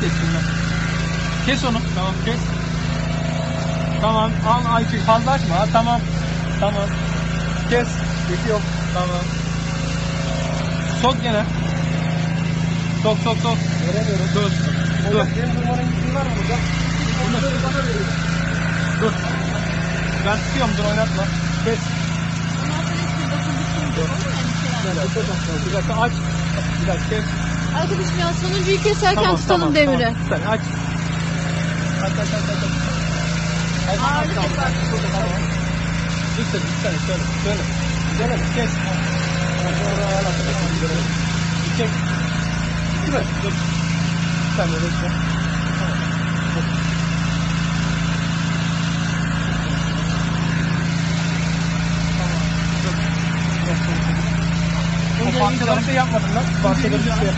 kes şunu. Kes onu. Tamam kes. Tamam al Ayçi fazla açma. Ha, tamam. Tamam. Kes. Yıkı yok. Tamam. Sok gene. Sok sok sok. Veremiyorum. Dur. Dur. Benim durmanın izin var mı burada? Dur. Ben tutuyorum dur oynatma. Kes. Bir dakika aç. Bir dakika kes. Arkadaşım ya sonuncuyu keserken Tamam, tutalım tamam, demiri. Tamam. Sen aç. Aç aç aç aç. aç. Ağırlık aç, yapar. Tamam. Lütfen lütfen şöyle şöyle. Şöyle kes. Çek. Değil mi? Dur. Sen böyle çek. Parçaları şey yapmadın lan. Parçaları şey bitti.